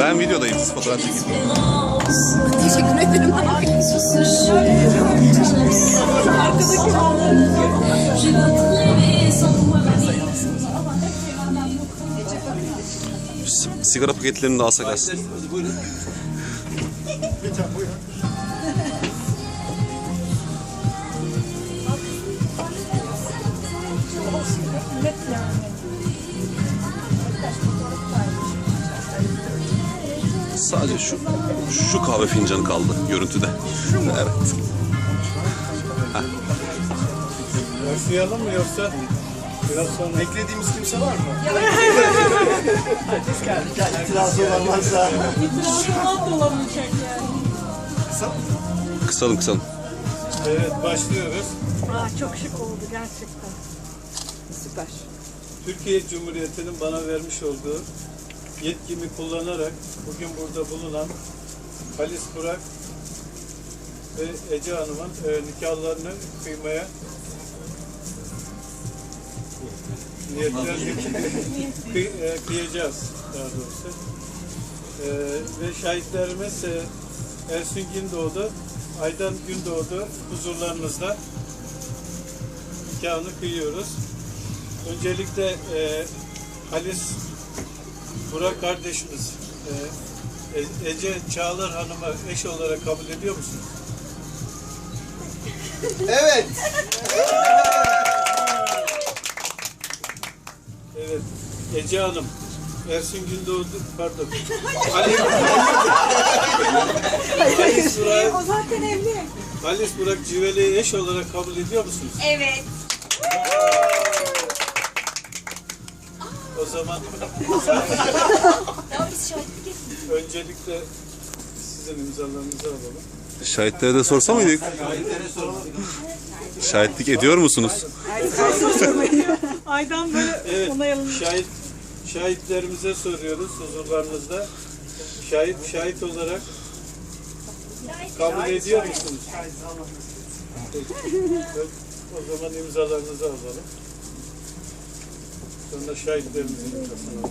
Ben videodayım. Siz fotoğraf çekin. Teşekkür ederim. Sigara paketlerini de alsak aslında. Sadece şu şu kahve fincanı kaldı görüntüde. evet. Başlayalım mı yoksa biraz sonra? Beklediğimiz kimse var mı? İtirazı olamazsa. Kısalım kısalım. Evet başlıyoruz. Aa, çok şık oldu gerçekten. Süper. Türkiye Cumhuriyeti'nin bana vermiş olduğu yetkimi kullanarak bugün burada bulunan Halis Burak ve Ece Hanım'ın e, nikahlarını kıymaya e, kıyacağız daha doğrusu. E, ve şahitlerimiz e, Ersun Gündoğdu, Aydan Gündoğdu huzurlarınızda nikahını kıyıyoruz. Öncelikle e, Halis Burak kardeşimiz e, E- Ece Çağlar Hanım'ı eş olarak kabul ediyor musunuz? Evet. Evet. Ece Hanım, Ersun Gündoğdu, pardon. Ali, Halis Burak, O zaten evli. Halis Burak Civeli'yi eş olarak kabul ediyor musunuz? Evet. O zaman öncelikle sizin imzalarınızı alalım. Şahitlere de sorsa mıydık? Şahitlik ediyor musunuz? Aydan böyle Evet, onayalım. şahit şahitlerimize soruyoruz huzurlarınızda. Şahit şahit olarak kabul ediyor musunuz? Peki. O zaman imzalarınızı alalım. Sonra şahitlerimizin imzasını alalım.